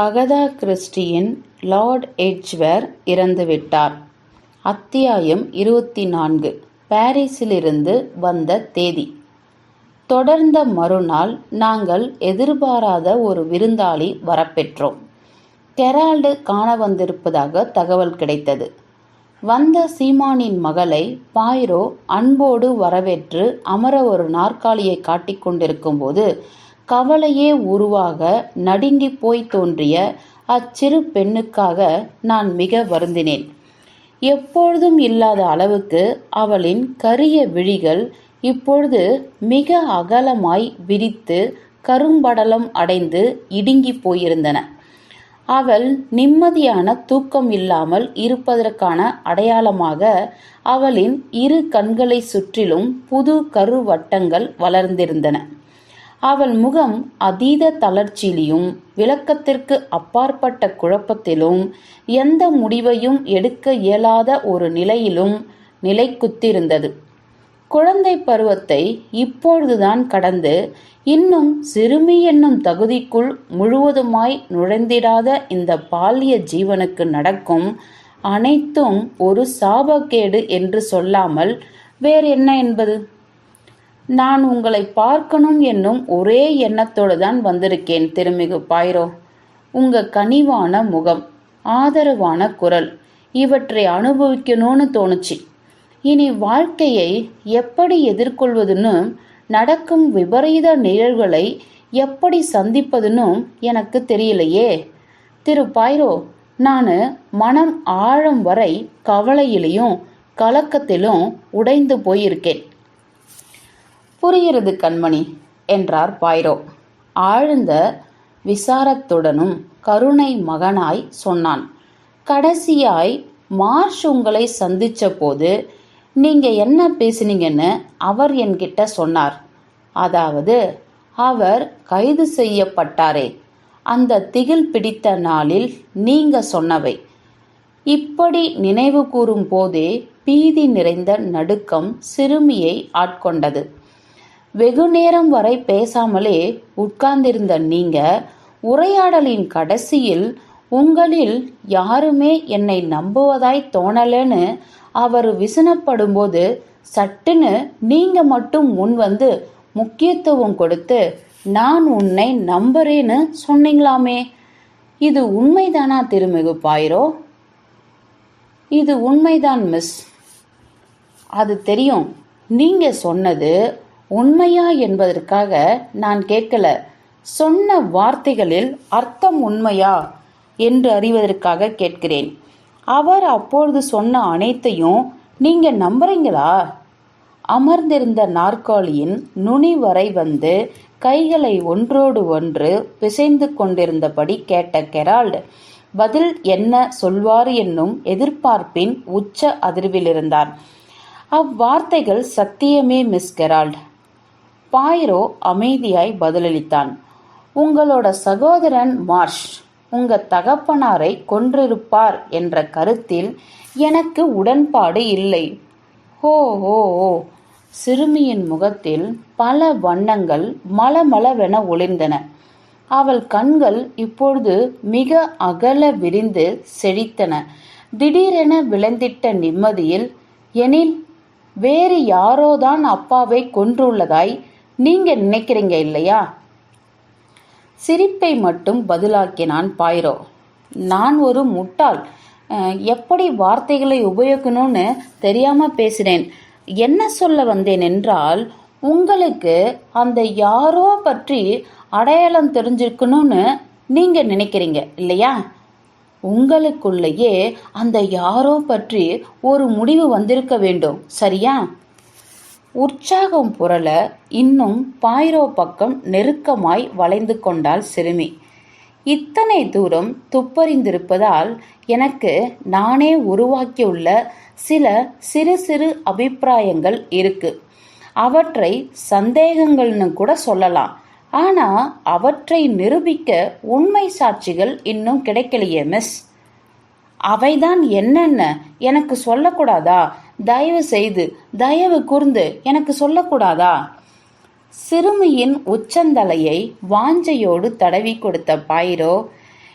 Agatha கிறிஸ்டியின் Lord எட்ஜ்வர் இறந்துவிட்டார். அத்தியாயம் இருபத்தி நான்கு பாரிஸிலிருந்து வந்த தேதி. தொடர்ந்த மறுநாள் நாங்கள் எதிர்பாராத ஒரு விருந்தாளி வரப்பெற்றோம். கெரால்டு காண வந்திருப்பதாக தகவல் கிடைத்தது. வந்த சீமானின் மகளை பாய்ரோ அன்போடு வரவேற்று அமர ஒரு நாற்காலியை காட்டிக்கொண்டிருக்கும் போது கவலையே உருவாக நடுங்கி போய் தோன்றிய அச்சிறு பெண்ணுக்காக நான் மிக வருந்தினேன். எப்பொழுதும் இல்லாத அளவுக்கு அவளின் கரிய விழிகள் இப்பொழுது மிக அகலமாய் விரித்து கரும்படலம் அடைந்து இடுங்கி போயிருந்தன. அவள் நிம்மதியான தூக்கம் இல்லாமல் இருப்பதற்கான அடையாளமாக அவளின் இரு கண்களை சுற்றிலும் புது கருவட்டங்கள் வளர்ந்திருந்தன. அவள் முகம் அதீத தளர்ச்சியிலும் விளக்கத்திற்கு அப்பாற்பட்ட குழப்பத்திலும் எந்த முடிவையும் எடுக்க இயலாத ஒரு நிலையிலும் நிலைக்குத்திருந்தது. குழந்தை பருவத்தை இப்பொழுதுதான் கடந்து இன்னும் சிறுமி என்னும் தகுதிக்குள் முழுவதுமாய் நுழைந்திடாத இந்த பால்ய ஜீவனுக்கு நடக்கும் அனைத்தும் ஒரு சாபக்கேடு என்று சொல்லாமல் வேறு என்ன என்பது? நான் உங்களை பார்க்கணும் என்னும் ஒரே எண்ணத்தோடு தான் வந்திருக்கேன் திருமிகு பாயிரோ. உங்க கனிவான முகம் ஆதரவான குரல் இவற்றை அனுபவிக்கணும்னு தோணுச்சு. இனி வாழ்க்கையை எப்படி எதிர்கொள்வதுன்னு நடக்கும் விபரீத நிகழ்வுகளை எப்படி சந்திப்பதுன்னு எனக்கு தெரியலையே. திரு பாய்ரோ நான் மனம் ஆழம் வரை கவலையிலையும் கலக்கத்திலும் உடைந்து போயிருக்கேன். புரிகிறது கண்மணி என்றார் பாய்ரோ. ஆழ்ந்த விசாரத்துடனும் கருணை மகனாய் சொன்னான். கடைசியாய் மார்ஷ் உங்களை சந்தித்த போது நீங்கள் என்ன பேசுனீங்கன்னு அவர் என்கிட்ட சொன்னார். அதாவது அவர் கைது செய்யப்பட்டாரே. அந்த திகில் பிடித்த நாளில் நீங்க சொன்னவை. இப்படி நினைவு கூறும் போதே பீதி நிறைந்த நடுக்கம் சிறுமியை ஆட்கொண்டது. வெகு நேரம் வரை பேசாமலே உட்கார்ந்திருந்த நீங்க உரையாடலின் கடைசியில் உங்களில் யாருமே என்னை நம்புவதாய் தோணலன்னு அவர் விசனப்படும்போது சட்டுன்னு நீங்க மட்டும் முன் வந்து முக்கியத்துவம் கொடுத்து நான் உன்னை நம்புறேன்னு சொன்னீங்களாமே? இது உண்மைதானா திருமிகு பாயிரோ? இது உண்மைதான் மிஸ். அது தெரியும். நீங்க சொன்னது உண்மையா என்பதற்காக நான் கேட்கல. சொன்ன வார்த்தைகளில் அர்த்தம் உண்மையா என்று அறிவதற்காக கேட்கிறேன். அவர் அப்பொழுது சொன்ன அனைத்தையும் நீங்க நம்புறீங்களா? அமர்ந்திருந்த நாற்காலியின் நுனி வரை வந்து கைகளை ஒன்றோடு ஒன்று பிசைந்து கொண்டிருந்தபடி கேட்ட கெரால்டு பதில் என்ன சொல்வார் என்னும் எதிர்பார்ப்பின் உச்ச அதிர்விலிருந்தார் அவ்வார்த்தைகள் சத்தியமே மிஸ் கெரால்ட். பாயிரோ அமைதியாய் பதிலளித்தான். உங்களோட சகோதரன் மார்ஷ் உங்க தகப்பனாரை கொன்றிருப்பார் என்ற கருத்தில் எனக்கு உடன்பாடு இல்லை. ஹோ ஓ ஓ சிறுமியின் முகத்தில் பல வண்ணங்கள் மலமளவென ஒளிர்ந்தன. அவள் கண்கள் இப்பொழுது மிக அகல விரிந்து செழித்தன. திடீரென விளைந்திட்ட நிம்மதியில் எனில் வேறு யாரோதான் அப்பாவை கொன்றுள்ளதாய் நீங்க நினைக்கிறீங்க இல்லையா? சிரிப்பை மட்டும் பதிலாக்கினான் பாயிரோ. நான் ஒரு முட்டாள். எப்படி வார்த்தைகளை உபயோகிக்கணும்னு தெரியாம பேசினேன். என்ன சொல்ல வந்தேன் என்றால் உங்களுக்கு அந்த யாரோ பற்றி அடையாளம் தெரிஞ்சிருக்கணும்னு நீங்க நினைக்கிறீங்க இல்லையா? உங்களுக்குள்ளேயே அந்த யாரோ பற்றி ஒரு முடிவு வந்திருக்க வேண்டும் சரியா? உற்சாகம் புரள இன்னும் பாயிரோ பக்கம் நெருக்கமாய் வளைந்து கொண்டாள் சிறுமி. இத்தனை தூரம் துப்பறிந்திருப்பதால் எனக்கு நானே உருவாக்கியுள்ள சில சிறு சிறு அபிப்பிராயங்கள் இருக்கு. அவற்றை சந்தேகங்கள்னு கூட சொல்லலாம். ஆனா அவற்றை நிரூபிக்க உண்மை சாட்சிகள் இன்னும் கிடைக்கலையே மிஸ். அவைதான் என்னென்ன? எனக்கு சொல்லக்கூடாதா? தயவு செய்து தயவு கூர்ந்து எனக்கு சொல்லக்கூடாதா? சிறுமியின் உச்சந்தலையை வாஞ்சையோடு தடவி கொடுத்த பாயிரோ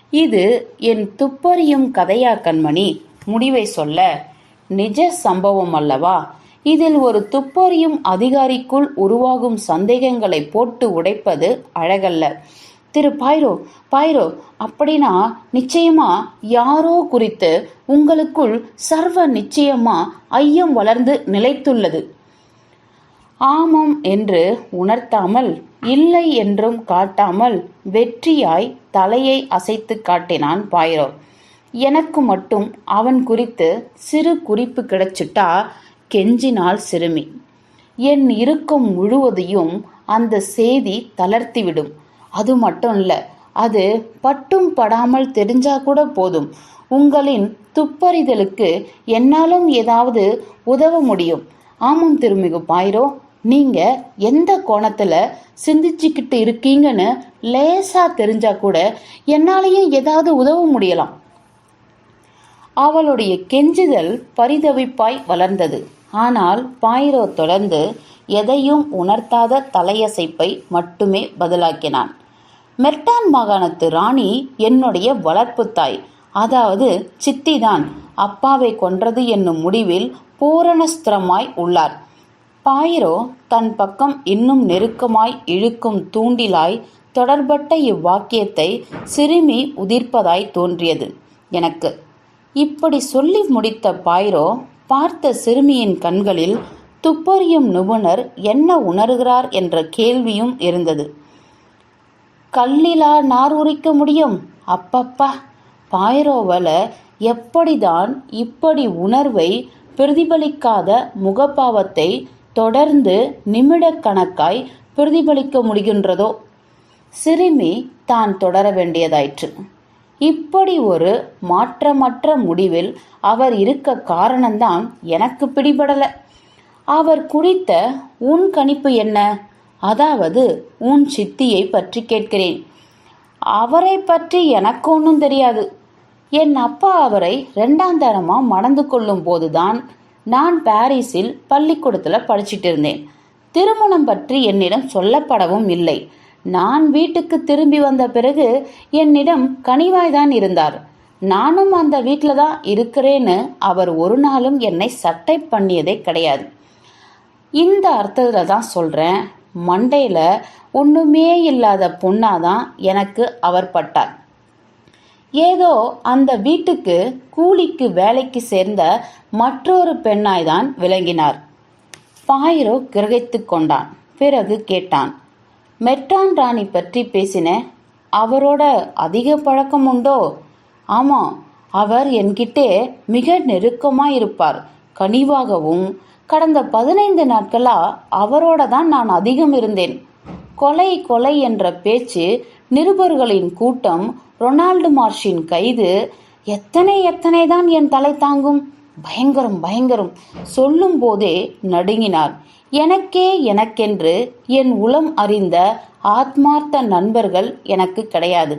இது என் துப்பறியும் கதையா கண்மணி முடிவை சொல்ல. நிஜ சம்பவம் அல்லவா? இதில் ஒரு துப்பறியும் அதிகாரிக்குள் உருவாகும் சந்தேகங்களை போட்டு உடைப்பது அழகல்ல. திரு பாய்ரோ பாய்ரோ அப்படின்னா நிச்சயமா யாரோ குறித்து உங்களுக்குள் சர்வ நிச்சயமா ஐயம் வளர்ந்து நிலைத்துள்ளது. ஆமாம் என்று உணர்த்தாமல் இல்லை என்றும் காட்டாமல் வெற்றியாய் தலையை அசைத்து காட்டினான் பாயிரோ எனக்கு மட்டும் அவன் குறித்து சிறு குறிப்பு கிடைச்சிட்டா கெஞ்சினாள் சிறுமி. என் இருக்கும் முழுவதையும் அந்த செய்தி தளர்த்திவிடும். அது மட்டும் இல்லை அது பட்டும் படாமல் தெரிஞ்சா கூட போதும். உங்களின் துப்பறிதலுக்கு என்னாலும் ஏதாவது உதவ முடியும். ஆமாம் திருமிகு பாயிரோ நீங்க எந்த கோணத்துல சிந்திச்சுக்கிட்டு இருக்கீங்கன்னு லேசா தெரிஞ்சா கூட என்னாலையும் ஏதாவது உதவ முடியலாம். அவளுடைய கெஞ்சுதல் பரிதவிப்பாய் வளர்ந்தது. ஆனால் பாயிரோ தொடர்ந்து எதையும் உணர்த்தாத தலையசைப்பை மட்டுமே பதிலாக்கினான். மெர்டான் மாகாணத்து ராணி என்னுடைய வளர்ப்பு தாய் அதாவது சித்திதான் அப்பாவை கொன்றது என்னும் முடிவில் பூரணஸ்திரமாய் உள்ளார். பாயிரோ தன் பக்கம் இன்னும் நெருக்கமாய் இழுக்கும் தூண்டிலாய் தொடர்பட்ட இவ்வாக்கியத்தை சிறுமி உதிர்ப்பதாய் தோன்றியது. எனக்கு இப்படி சொல்லி முடித்த பாயிரோ பார்த்த சிறுமியின் கண்களில் துப்பறியும் நிபுணர் என்ன உணர்கிறார் என்ற கேள்வியும் இருந்தது. கல்லிலா நார் உரிக்க முடியும்? அப்பப்பா. பாயிரோவல எப்படிதான் இப்படி உணர்வை பிரதிபலிக்காத முகபாவத்தை தொடர்ந்து நிமிடக்கணக்காய் பிரதிபலிக்க முடிகின்றதோ? சிறுமி தான் தொடர வேண்டியதாயிற்று. இப்படி ஒரு மாற்றமற்ற முடிவில் அவர் இருக்க காரணம்தான் எனக்கு பிடிபடல. அவர் குறித்த உன் கணிப்பு என்ன? அதாவது உன் சித்தியை பற்றி கேட்கிறேன். அவரை பற்றி எனக்கு ஒன்றும் தெரியாது. என் அப்பா அவரை ரெண்டாம் தரமா மணந்து கொள்ளும் போதுதான் நான் பாரிஸில் பள்ளிக்கூடத்தில் படிச்சிட்டு இருந்தேன். திருமணம் பற்றி என்னிடம் சொல்லப்படவும் இல்லை. நான் வீட்டுக்கு திரும்பி வந்த பிறகு என்னிடம் கனிவாய்தான் இருந்தார். நானும் அந்த வீட்டில் தான் இருக்கிறேன்னு அவர் ஒரு நாளும் என்னை சட்டை பண்ணியதே கிடையாது. இந்த அர்த்தத்தில் தான் சொல்கிறேன் மண்டையில் ஒன்றுமே இல்லாத பொண்ணாதான் எனக்கு அவர் பட்டார். ஏதோ அந்த வீட்டுக்கு கூலிக்கு வேலைக்கு சேர்ந்த மற்றொரு பெண்ணாய் தான் விளங்கினார். பாயிரோ கிரகித்து கொண்டான். பிறகு கேட்டான் மெட்ரான் ராணி பற்றி பேசினேன் அவரோட அதிக பழக்கம் உண்டோ? ஆமாம் அவர் என்கிட்டே மிக நெருக்கமாக இருப்பார் கனிவாகவும் கடந்த பதினைந்து நாட்களா அவரோட தான் நான் அதிகம் இருந்தேன். கொலை கொலை என்ற பேச்சு நிருபர்களின் கூட்டம் ரொனால்டு மார்ஷின் கைது எத்தனை எத்தனை தான் என் தலை தாங்கும்? பயங்கரம் பயங்கரம். சொல்லும் போதே நடுங்கினார். எனக்கே எனக்கென்று என் உளம் அறிந்த ஆத்மார்த்த நண்பர்கள் எனக்கு கிடையாது.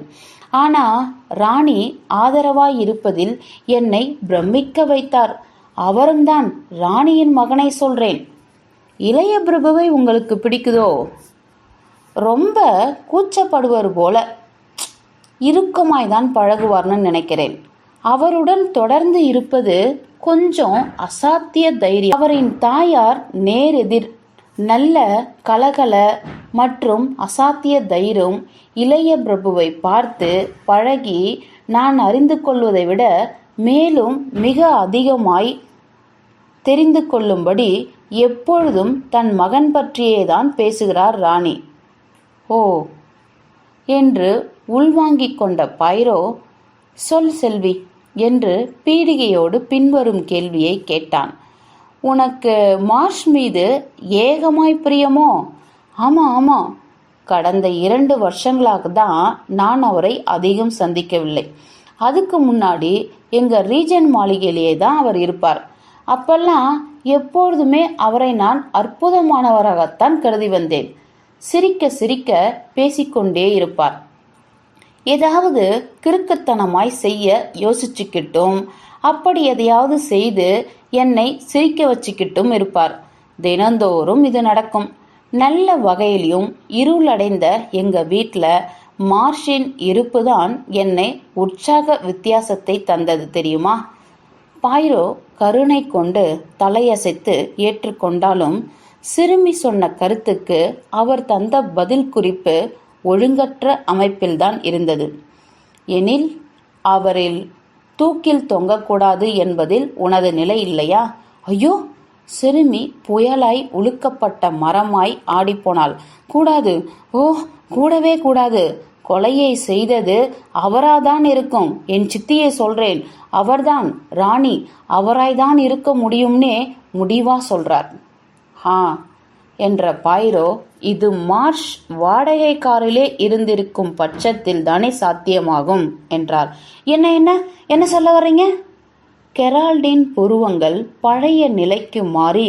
ஆனா ராணி ஆதரவாய் இருப்பதில் என்னை பிரமிக்க வைத்தார். அவரும்தான் ராணியின் மகனை சொல்றேன். இளைய பிரபுவை உங்களுக்கு பிடிக்குதோ? ரொம்ப கூச்சப்படுவர் போல. இறுக்கமாய் தான் பழகுவார்னு நினைக்கிறேன். அவருடன் தொடர்ந்து இருப்பது கொஞ்சம் அசாத்திய தைரியம். அவரின் தாயார் நேரெதிர் நல்ல கலகல மற்றும் அசாத்திய தைரியம் இளைய பிரபுவை பார்த்து பழகி நான் அறிந்து கொள்வதை விட மேலும் மிக அதிகமாய் தெரிந்து கொள்ளும்படி எப்பொழுதும் தன் மகன் பற்றியே தான் பேசுகிறார் ராணி. ஓ என்று உள்வாங்கிக் கொண்ட பைரோ சொல் செல்வி என்று பீடிகையோடு பின்வரும் கேள்வியை கேட்டான். உனக்கு மார்ஷ் மீது ஏகமாய் பிரியமோ? ஆமாம் ஆமாம் கடந்த இரண்டு வருஷங்களாக தான் நான் அவரை அதிகம் சந்திக்கவில்லை. அதுக்கு முன்னாடி எங்கள் ரீஜன் மாளிகையிலேயே தான் அவர் இருப்பார். அப்பெல்லாம் எப்பொழுதுமே அவரை நான் அற்புதமானவராகத்தான் கருதி வந்தேன். சிரிக்க சிரிக்க பேசிக்கொண்டே இருப்பார். ஏதாவது கிறுக்குத்தனமாய் செய்ய யோசிச்சுக்கிட்டும் அப்படி எதையாவது செய்து என்னை சிரிக்க வச்சுக்கிட்டும் இருப்பார். தினந்தோறும் இது நடக்கும். நல்ல வகையிலையும் இருளடைந்த எங்க வீட்டில் மார்ஷின் இருப்புதான் என்னை உற்சாக வித்தியாசத்தை தந்தது தெரியுமா? பாய்ரோ கருணை கொண்டு தலையசைத்து ஏற்றுக்கொண்டாலும் சிறுமி சொன்ன கருத்துக்கு அவர் தந்த பதில் குறிப்பு ஒழுங்கற்ற அமைப்பில்தான் இருந்தது. எனில் அவரில் தூக்கில் தொங்கக்கூடாது என்பதில் உனது நிலை இல்லையா? ஐயோ! சிறுமி புயலாய் உழுக்கப்பட்ட மரமாய் ஆடிப்போனாள். கூடாது. ஓ கூடவே கூடாது. கொலையை செய்தது அவராதான் இருக்கும். என் சித்தியை சொல்றேன். அவர்தான் ராணி அவராய்தான் இருக்க முடியும்னே முடிவா சொல்றார். ஹா என்ற பைரோ இது மார்ஷ் வாடகைக்காரிலே இருந்திருக்கும் பட்சத்தில் தானே சாத்தியமாகும் என்றார். என்ன என்ன என்ன சொல்ல வர்றீங்க? கெரால்டின் புருவங்கள் பழைய நிலைக்கு மாறி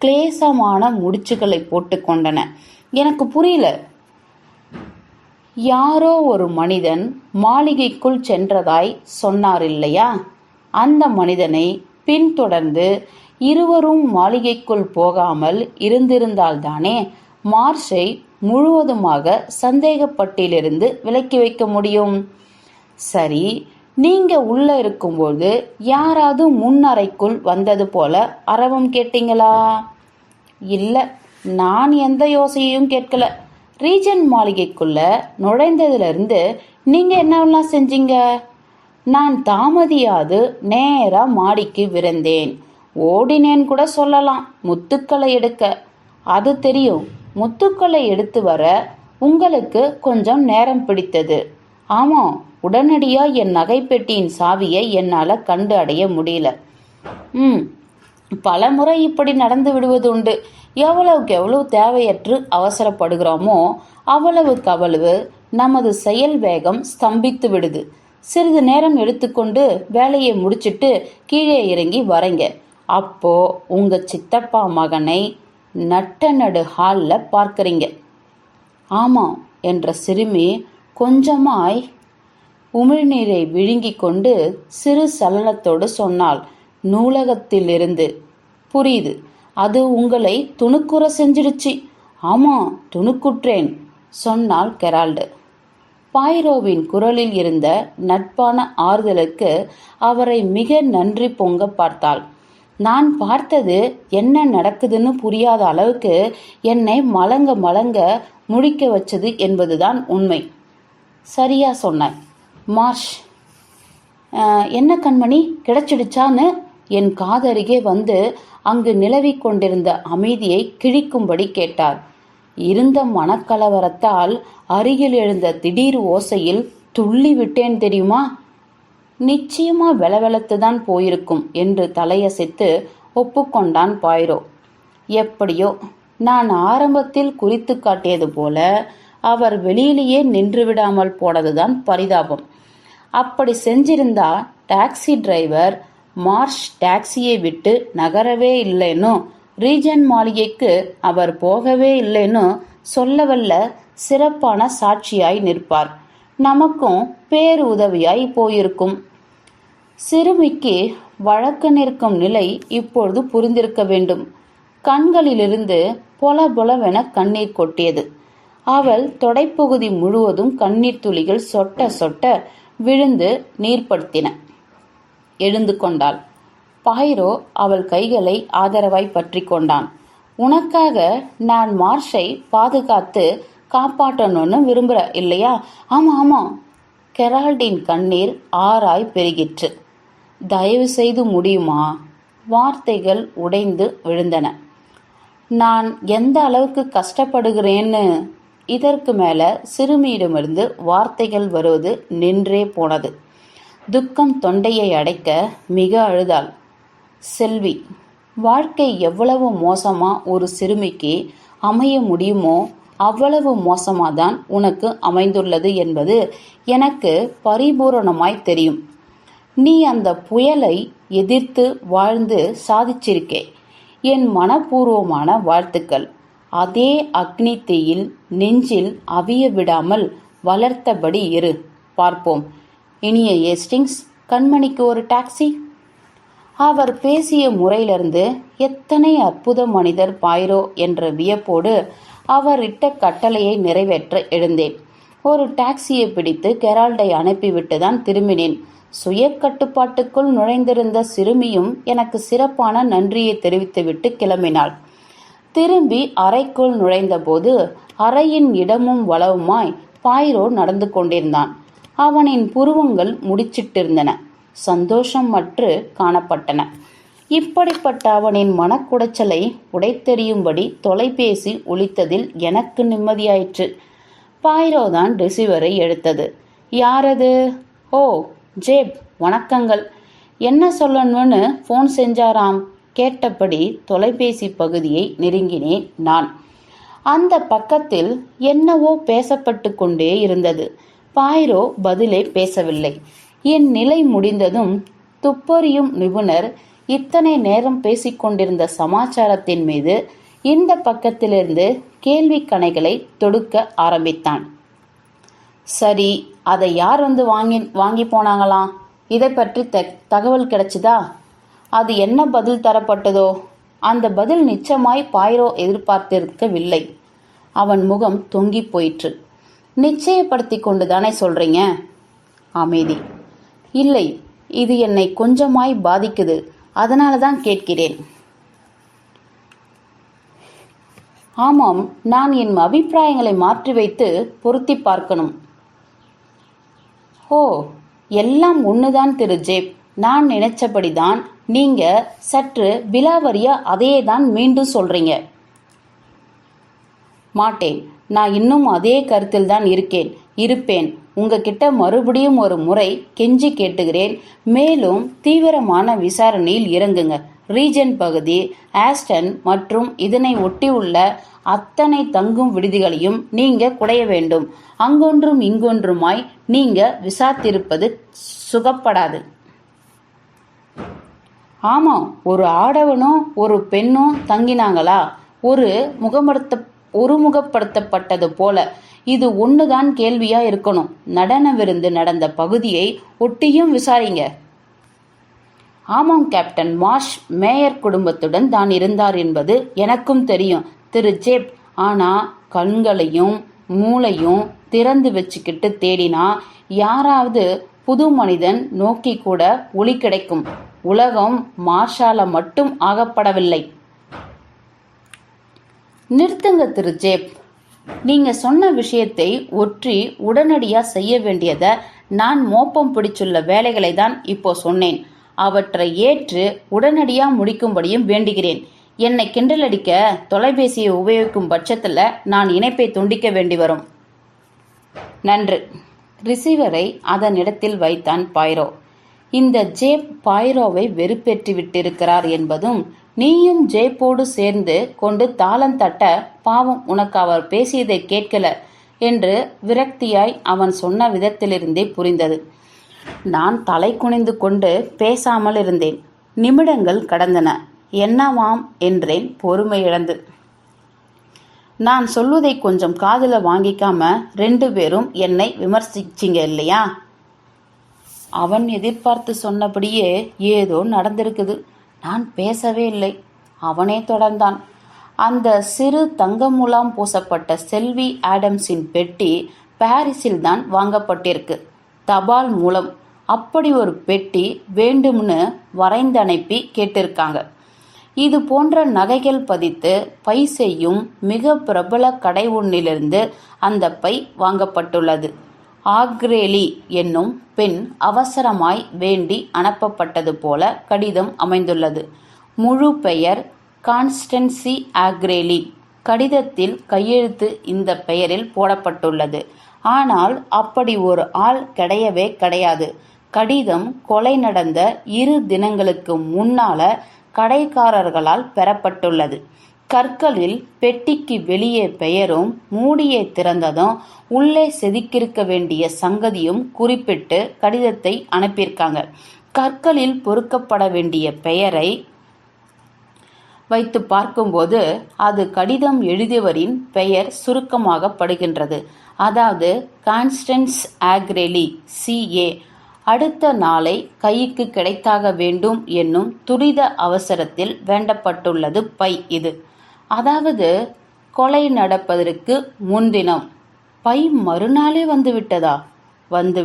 கிளேசமான முடிச்சுகளை போட்டுக்கொண்டன எனக்கு புரியல யாரோ ஒரு மனிதன் மாளிகைக்குள் சென்றதாய் சொன்னார் இல்லையா அந்த மனிதனை பின்தொடர்ந்து இருவரும் மாளிகைக்குள் போகாமல் இருந்திருந்தால்தானே மார்ஷை முழுவதுமாக சந்தேகப்பட்டிலிருந்து விலக்கி வைக்க முடியும். சரி நீங்க உள்ள இருக்கும்போது யாராவது முன்னறைக்குள் வந்தது போல அரவம் கேட்டீங்களா? இல்ல நான் எந்த யோசனையும் கேட்கல. ரீஜன் மாளிகைக்குள்ள நுழைந்ததுலேருந்து நீங்கள் என்னவெல்லாம் செஞ்சீங்க? நான் தாமதியாது நேராக மாடிக்கு விரைந்தேன். ஓடினேன் கூட சொல்லலாம் முத்துக்களை எடுக்க. அது தெரியும் முத்துக்களை எடுத்து வர உங்களுக்கு கொஞ்சம் நேரம் பிடித்தது. ஆமாம் உடனடியாக என் நகைப்பெட்டியின் சாவியை என்னால் கண்டு அடைய முடியல. ம் பல முறை இப்படி நடந்து விடுவது உண்டு. எவ்வளவுக்கு எவ்வளவு தேவையற்று அவசரப்படுகிறோமோ அவ்வளவுக்கு அவ்வளவு நமது செயல் வேகம் ஸ்தம்பித்து விடுது. சிறிது நேரம் எடுத்துக்கொண்டு வேலையை முடிச்சிட்டு கீழே இறங்கி வரங்க. அப்போ உங்க சித்தப்பா மகனை நட்ட நடு ஹாலில் பார்க்குறீங்க. ஆமாம் என்ற சிறுமி கொஞ்சமாய் உமிழ்நீரை விழுங்கிக் கொண்டு சிறு சலனத்தோடு சொன்னாள். நூலகத்திலிருந்து. புரியுது. அது உங்களை துணுக்குற செஞ்சிடுச்சு. ஆமா துணுக்குற்றேன் சொன்னாள் கெரால்டு. பாய்ரோவின் குரலில் இருந்த நட்பான ஆறுதலுக்கு அவரை மிக நன்றி பொங்க பார்த்தாள். நான் பார்த்தது என்ன நடக்குதுன்னு புரியாத அளவுக்கு என்னை மலங்க மலங்க முடிக்க வச்சது என்பதுதான் உண்மை. சரியா சொன்ன மார்ஷ். என்ன கண்மணி கிடைச்சிடுச்சான்னு என் காதருகே வந்து அங்கு நிலவிக் கொண்டிருந்த அமைதியை கிழிக்கும்படி கேட்டார். இருந்த மனக்கலவரத்தால் அருகில் எழுந்த திடீர் ஓசையில் துள்ளி விட்டேன் தெரியுமா? நிச்சயமா வெலவெலத்து தான் போயிருக்கும் என்று தலையசைத்து ஒப்புக்கொண்டான் பாய்ரோ. எப்படியோ நான் ஆரம்பத்தில் குறித்து காட்டியது போல அவர் வெளியிலேயே நின்று விடாமல் போனதுதான் பரிதாபம். அப்படி செஞ்சிருந்தா டாக்ஸி டிரைவர் மார்ஷ் டாக்ஸியை விட்டு நகரவே இல்லைன்னு ரீஜன் மாளிகைக்கு அவர் போகவே இல்லைன்னு சொல்லவல்ல சிறப்பான சாட்சியாய் நிற்பார். நமக்கும் பேரு உதவியாய் போயிருக்கும். சிறுமிக்கு வழக்கு நிற்கும் நிலை இப்பொழுது புரிந்திருக்க வேண்டும். கண்களிலிருந்து பொல பொலவென கண்ணீர் கொட்டியது. அவள் தொடைப்பகுதி முழுவதும் கண்ணீர் துளிகள் சொட்ட சொட்ட விழுந்து நீர்ப்படுத்தின. எழுந்து கொண்டாள் பாயிரோ அவள் கைகளை ஆதரவாய் பற்றி கொண்டான். உனக்காக நான் மார்ஷை பாதுகாத்து காப்பாற்றணும்னு விரும்புற இல்லையா? ஆமாம் ஆமாம் கெரால்டின் கண்ணீர் ஆறாய் பெருகிற்று. தயவு செய்து முடியுமா? வார்த்தைகள் உடைந்து விழுந்தன. நான் எந்த அளவுக்கு கஷ்டப்படுகிறேன்னு? இதற்கு மேல சிறுமியிடமிருந்து வார்த்தைகள் வருவது நின்றே போனது. துக்கம் தொண்டையை அடைக்க மிக அழுதாள். செல்வி வாழ்க்கை எவ்வளவு மோசமா ஒரு சிறுமிக்கு அமைய முடியுமோ அவ்வளவு மோசமாதான் உனக்கு அமைந்துள்ளது என்பது எனக்கு பரிபூரணமாய் தெரியும். நீ அந்த புயலை எதிர்த்து வாழ்ந்து சாதிச்சிருக்கே. என் மனப்பூர்வமான வாழ்த்துக்கள். அதே அக்னி தீயில் நெஞ்சில் அவிய விடாமல் வளர்த்தபடி இரு. பார்ப்போம். இனிய ஏஸ்டிங்ஸ் கண்மணிக்கு ஒரு டாக்ஸி. அவர் பேசிய முறையிலிருந்து எத்தனை அற்புத மனிதர் பாய்ரோ என்ற வியப்போடு அவர் இட்ட கட்டளையை நிறைவேற்ற எழுந்தேன். ஒரு டாக்ஸியை பிடித்து கெரால்டை அனுப்பிவிட்டு தான் திரும்பினேன். சுய கட்டுப்பாட்டுக்குள் நுழைந்திருந்த சிறுமியும் எனக்கு சிறப்பான நன்றியை தெரிவித்துவிட்டு கிளம்பினாள். திரும்பி அறைக்குள் நுழைந்தபோது அறையின் இடமும் வளவுமாய் பாய்ரோ நடந்து கொண்டிருந்தான். அவனின் புருவங்கள் முடிச்சிட்டிருந்தன. சந்தோஷம் மற்று காணப்பட்டன. இப்படிப்பட்ட அவனின் மனக்குடைச்சலை உடைத்தெறியும்படி தொலைபேசி ஒழித்ததில் எனக்கு நிம்மதியாயிற்று. பாய்ரோதான் ரிசீவரை எடுத்தது. யாரது? ஓ ஜேப் வணக்கங்கள். என்ன சொல்லணும்னு ஃபோன் செஞ்சாராம்? கேட்டபடி தொலைபேசி பகுதியை நெருங்கினேன் நான். அந்த பக்கத்தில் என்னவோ பேசப்பட்டு கொண்டே இருந்தது. பாய்ரோ பதிலே பேசவில்லை. என் நிலை முடிந்ததும் துப்பறியும் நிபுணர் இத்தனை நேரம் பேசிக்கொண்டிருந்த சமாச்சாரத்தின் மீது இந்த பக்கத்திலிருந்து கேள்வி கணைகளை தொடுக்க ஆரம்பித்தான். சரி அதை யார் வந்து வாங்கி வாங்கி போனாங்களாம் இதை பற்றி த தகவல் கிடைச்சதா? அது என்ன பதில் தரப்பட்டதோ? அந்த பதில் நிச்சயமாய் பாய்ரோ எதிர்பார்த்திருக்கவில்லை. அவன் முகம் தொங்கி போயிற்று. நிச்சயப்படுத்தி கொண்டு தானே சொல்றீங்க? அமைதி இல்லை இது என்னை கொஞ்சமாய் பாதிக்குது. அதனால தான் கேட்கிறேன். ஆமாம் நான் என் அபிப்பிராயங்களை மாற்றி வைத்து பொருத்தி பார்க்கணும். ஓ எல்லாம் ஒண்ணுதான் திரு ஜேப். நான் நினைச்சபடிதான் நீங்க சற்று விலாவரிய அதையே தான் மீண்டும் சொல்றீங்க. மாட்டேன். நான் இன்னும் அதே கருத்தில் தான் இருக்கேன். இருப்பேன். உங்ககிட்ட மறுபடியும் ஒரு முறை கெஞ்சி கேட்டுகிறேன். மேலும் தீவிரமான விசாரணையில் இறங்குங்க. ரீஜன் பகுதி ஆஸ்டன் மற்றும் இதனை ஒட்டியுள்ள அத்தனை தங்கும் விடுதிகளையும் நீங்க குடைய வேண்டும். அங்கொன்றும் இங்கொன்றுமாய் நீங்க விசாத்திருப்பது சுகப்படாது. ஆமா ஒரு ஆடவனும் ஒரு பெண்ணும் தங்கினாங்களா? ஒரு முகமடுத்த ஒருமுகப்படுத்தப்பட்டது போல. இது ஒண்ணுதான் கேள்வியா இருக்கணும். நடன விருந்து நடந்த பகுதியை ஒட்டியும் விசாரிங்க. ஆமாம் கேப்டன். மார்ஷ் மேயர் குடும்பத்துடன் தான் இருந்தார் என்பது எனக்கும் தெரியும். திரு. ஜேப் ஆனா கண்களையும் மூளையும் திறந்து வச்சுக்கிட்டு தேடினா யாராவது புது மனிதன் நோக்கி கூட ஒளி கிடைக்கும். உலகம் மார்ஷால மட்டும் ஆகப்படவில்லை. நிறுத்துங்க திரு ஜேப். நீங்க சொன்ன விஷயத்தை ஒற்றி உடனடியா செய்ய வேண்டியத நான் மோப்பம் பிடிச்சுள்ள வேலைகளை தான் இப்போ சொன்னேன். அவற்றை ஏற்று உடனடியா முடிக்கும்படியும் வேண்டுகிறேன். என்னை கிண்டலடிக்க தொலைபேசியை உபயோகிக்கும் பட்சத்தில் நான் இணைப்பை துண்டிக்க வேண்டி வரும். நன்று. ரிசீவரை அதன் இடத்தில் வைத்தான் பாய்ரோ இந்த ஜேப் பாய்ரோவை வெறுப்பேற்றி விட்டிருக்கிறார் என்பதும் நீயும் ஜெய்ப்போடு சேர்ந்து கொண்டு தாளம் தட்ட பாவம் உனக்கு அவர் பேசியதை கேட்கல என்று விரக்தியாய் அவன் சொன்ன விதத்திலிருந்தே புரிந்தது. நான் தலை குனிந்து கொண்டு பேசாமல் இருந்தேன். நிமிடங்கள் கடந்தன. என்னவாம் என்றேன் பொறுமை இழந்து. நான் சொல்வதை கொஞ்சம் காதில் வாங்கிக்காம ரெண்டு பேரும் என்னை விமர்சிச்சிங்க இல்லையா? அவன் எதிர்பார்த்து சொன்னபடியே ஏதோ நடந்திருக்குது. நான் பேசவே இல்லை. அவனே தொடர்ந்தான். அந்த சிறு தங்க முலாம் பூசப்பட்ட செல்வி ஆடம்ஸின் பெட்டி பாரிஸில் தான் வாங்கப்பட்டிருக்கு. தபால் மூலம். அப்படி ஒரு பெட்டி வேண்டும்னு வரைந்தனுப்பி கேட்டிருக்காங்க. இது போன்ற நகைகள் பதித்து பை செய்யும் மிக பிரபல கடை ஒன்றிலிருந்து அந்த பை வாங்கப்பட்டுள்ளது. ஆக்ரேலி என்னும் பெண் அவசரமாய் வேண்டி அனுப்பப்பட்டது போல கடிதம் அமைந்துள்ளது. முழு பெயர் கான்ஸ்டன்சி ஆக்ரேலி. கடிதத்தில் கையெழுத்து இந்த பெயரில் போடப்பட்டுள்ளது. ஆனால் அப்படி ஒரு ஆள் கிடையவே கிடையாது. கடிதம் கொலை நடந்த இரு தினங்களுக்கு முன்னால கடைக்காரர்களால் பெறப்பட்டுள்ளது. கற்களில் பெட்டிக்கு வெளியே பெயரும் மூடியை திறந்ததும் உள்ளே செதுக்கியிருக்க வேண்டிய சங்கதியும் குறிப்பிட்டு கடிதத்தை அனுப்பியிருக்காங்க. கற்களில் பொறுக்கப்பட வேண்டிய பெயரை வைத்து பார்க்கும்போது அது கடிதம் எழுதியவரின் பெயர் சுருக்கமாகப்படுகின்றது. அதாவது கான்ஸ்டன்ஸ் ஆக்ரெலி சிஏ அடுத்த நாளை கைக்கு கிடைத்தாக வேண்டும் என்னும் துரித அவசரத்தில் வேண்டப்பட்டுள்ளது பை இது. அதாவது கொலை நடப்பதற்கு முன்தினம் பை மறுநாளே வந்து விட்டதா வந்து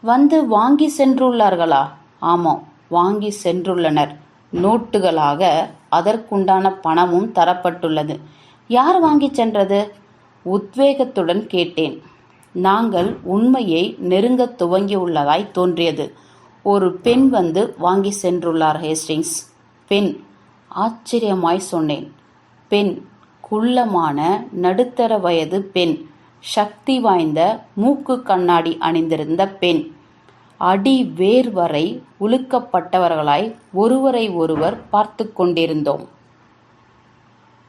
வந்து வாங்கி சென்றுள்ளார்களா? ஆமாம் வாங்கி சென்றுள்ளனர். நோட்டுகளாக அதற்குண்டான பணமும் தரப்பட்டுள்ளது. யார் வாங்கிச் சென்றது? உத்வேகத்துடன் கேட்டேன். நாங்கள் உண்மையை நெருங்க துவங்கியுள்ளதாய் தோன்றியது. ஒரு பெண் வந்து வாங்கி சென்றுள்ளார் ஹேஸ்டிங்ஸ். பெண். ஆச்சரியமாய் சொன்னேன். பெண் குள்ளமான நடுத்தர வயது பெண் சக்தி வாய்ந்த மூக்கு கண்ணாடி அணிந்திருந்த பெண். அடி வேர் வரை உழுக்கப்பட்டவர்களாய் ஒருவரை ஒருவர் பார்த்து கொண்டிருந்தோம்.